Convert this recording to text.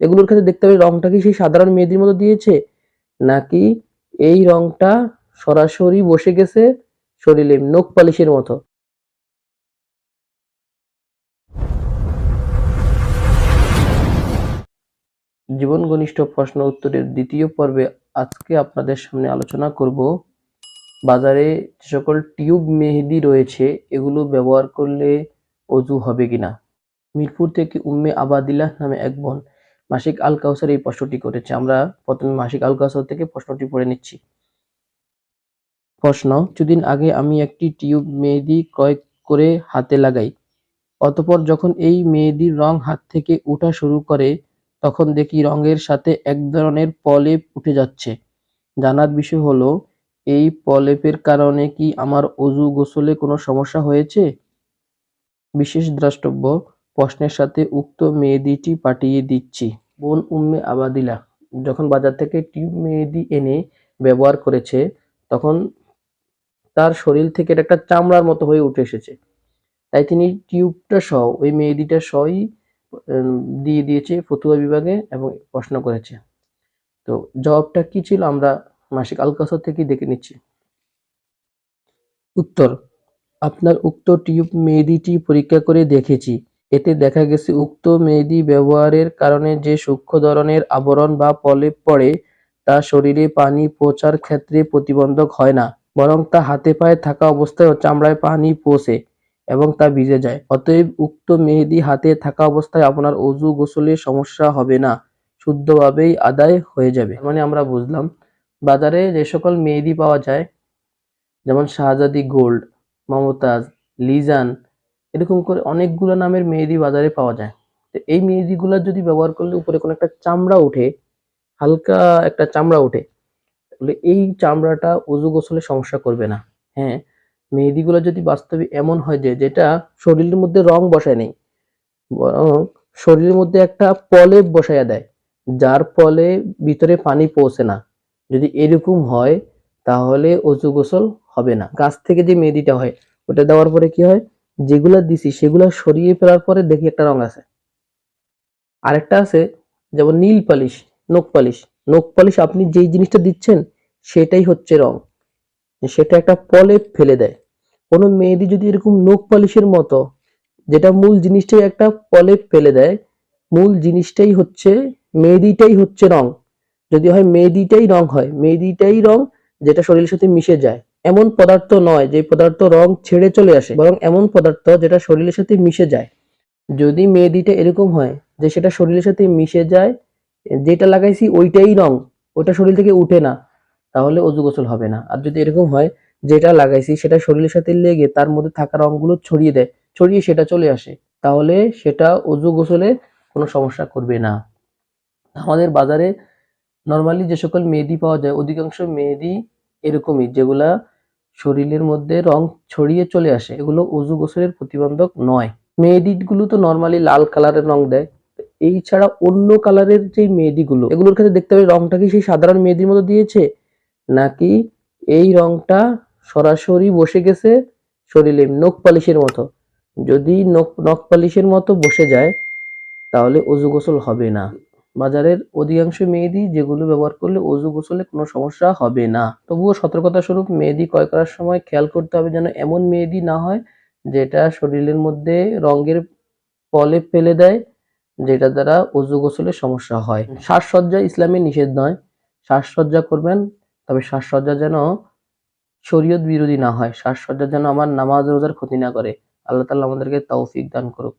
এগুলোর ক্ষেত্রে দেখতে হবে রংটা কি সেই সাধারণ মেহেদির মতো দিয়েছে, নাকি এই রংটা সরাসরি বসে গেছে শরীরে নখ পালিশের মতো? জীবন ঘনিষ্ঠ প্রশ্ন উত্তরের দ্বিতীয় পর্বে আজকে আপনাদের সামনে আলোচনা করব। বাজারে যে সকল টিউব মেহেদি রয়েছে, এগুলো ব্যবহার করলে অজু হবে কিনা? মিরপুর থেকে উম্মে আবাদিল্লাহ নামে এক বোন মাসিক আল কাউসার এই প্রশ্নটি করেছে। আমরা প্রথমে মাসিক আল কাউসার থেকে প্রশ্নটি পড়ে নিচ্ছি। প্রশ্ন, কিছুদিন আগে আমি একটি টিউব মেহেদি ক্রয় করে হাতে লাগাই, অতঃপর যখন এই মেহেদির রং হাত থেকে উঠা শুরু করে, তখন দেখি রঙের সাথে এক ধরনের প্রলেপ উঠে যাচ্ছে। জানার বিষয় হলো, এই প্রলেপের কারণে কি আমার অজু গোসলে কোনো সমস্যা হয়েছে? বিশেষ দ্রষ্টব্য প্রশ্নের সাথে উক্ত মেহেদিটি পাঠিয়ে দিচ্ছি। বোন উম্মে আবাদিলা, যখন বাজার থেকে টিউব মেহেদি এনে ব্যবহার করেছে, তখন তার শরীর থেকে এটা একটা চামড়ার মতো হয়ে উঠে এসেছে। তাই তিনি টিউবটা সহ, ওই মেহেদিটা সহই দিয়ে দিয়েছে ফতুয়া বিভাগে এবং প্রশ্ন করেছে। তো জবাবটা কি ছিল আমরা মাসিক আল কাসর থেকেই দেখে নিচ্ছি। উত্তর, আপনার উক্ত টিউব মেহেদিটি পরীক্ষা করে দেখেছি। এতে দেখা গেছে উক্ত মেহেদি ব্যবহারের কারণে যে সূক্ষ্ম ধরনের আবরণ বা প্রলেপ পড়ে, তা শরীরে পানি পৌঁছার ক্ষেত্রে প্রতিবন্ধক হয় না, বরং তা হাতে পায়ে থাকা অবস্থায় চামড়ায় পানি পৌঁছে এবং তা ভিজে যায়। অতএব উক্ত মেহেদি হাতে থাকা অবস্থায় আপনার অজু গোসলে সমস্যা হবে না, শুদ্ধভাবেই আদায় হয়ে যাবে। মানে আমরা বুঝলাম, বাজারে যে সকল মেহেদি পাওয়া যায়, যেমন শাহজাদি গোল্ড, মমতাজ, লিজান এরকম করে অনেকগুলো নামের মেহেদি বাজারে পাওয়া যায়। তো এই মেহেদিগুলো যদি ব্যবহার করলে উপরে কোনো একটা চামড়া ওঠে, হালকা একটা চামড়া ওঠে, তাহলে এই চামড়াটা অজু গোসলে সমস্যা করবে না। হ্যাঁ মেহেদিগুলো যদি বাস্তবে এমন হয় যে, যেটা শরীরের মধ্যে রং বসায় নেই, বরং শরীরের মধ্যে একটা প্রলেপ বসাইয়া দেয়, যার ফলে ভিতরে পানি পৌঁছে না। যদি এরকম হয়, তাহলে অজু গোসল হবে না। গাছ থেকে যে মেহেদিটা হয়, ওটা দেওয়ার পরে কি হয়? যেগুলা দিছি সেগুলা সরিয়ে ফেলার পরে দেখি একটা রং আছে। আরেকটা আছে, যেমন নীল পালিশ, নখ পালিশ। নখ পালিশ আপনি যেই জিনিসটা দিচ্ছেন, সেটাই হচ্ছে রং। সেটা একটা প্রলেপ ফেলে দেয়। কোনো মেয়েদি যদি এরকম নখ পালিশের মতো, যেটা মূল জিনিসটাই একটা প্রলেপ ফেলে দেয়, মূল জিনিসটাই হচ্ছে মেহেদিটাই হচ্ছে রং। যদি হয় মেহেদিটাই রং হয় মেহেদিটাই রং, যেটা শরীরের সাথে মিশে যায়। এমন পদার্থ নয় যে পদার্থ রং ছেড়ে চলে আসে, বরং এমন পদার্থ যেটা শরীরের সাথে মিশে যায়। যদি মেহেদিটা এরকম হয় যে সেটা শরীরের সাথে মিশে যায়, যেটা লাগাইছি ওইটাই রং, ওটা শরীর থেকে উঠে না, তাহলে অজু গোসল হবে না। আর যদি এরকম হয় যেটা লাগাইছি সেটা শরীরের সাথে লেগে তার মধ্যে থাকা রংগুলো ছড়িয়ে দেয়, ছড়িয়ে সেটা চলে আসে, তাহলে সেটা অজু গোসলে কোনো সমস্যা করবে না। আমাদের বাজারে নর্মালি যে সকল মেহেদি পাওয়া যায়, অধিকাংশ মেহেদি এরকমই, যেগুলা শরীরের মধ্যে রং ছড়িয়ে চলে আসে। এগুলো অজু গোসলের প্রতিবন্ধক নয়। মেহেদিগুলো তো নর্মালি লাল কালারের রং দেয়। এই ছাড়া অন্য কালারের যে মেহেদিগুলো এগুলোর ক্ষেত্রে দেখতে হবে রংটা কি সেই সাধারণ মেহেদির মতো দিয়েছে? নাকি এই রংটা সরাসরি বসে গেছে শরীরে নখ পালিশের মতো? যদি নখ নখ পালিশের মতো বসে যায়, তাহলে অজু গোসল হবে না। বাজারের অধিকাংশ মেহেদি যেগুলো ব্যবহার করলে অজু গোসলে কোনো সমস্যা হবে না। তবুও সতর্কতা স্বরূপ মেহেদি ক্রয় করার সময় খেয়াল করতে হবে যেন এমন মেহেদি না হয় যেটা শরীরের মধ্যে রঙের প্রলেপ ফেলে দেয়, যেটা দ্বারা অজু গোসলের সমস্যা হয়। শ্বাসসজ্জা ইসলামে নিষেধ নয়। শ্বাসসজ্জা করবেন, তবে শ্বাসসজ্জা যেন শরীয়ত বিরোধী না হয়। শ্বাসসজ্জা যেন আমার নামাজ রোজার ক্ষতি না করে। আল্লাহ তাআলা আমাদেরকে তৌফিক দান করুক।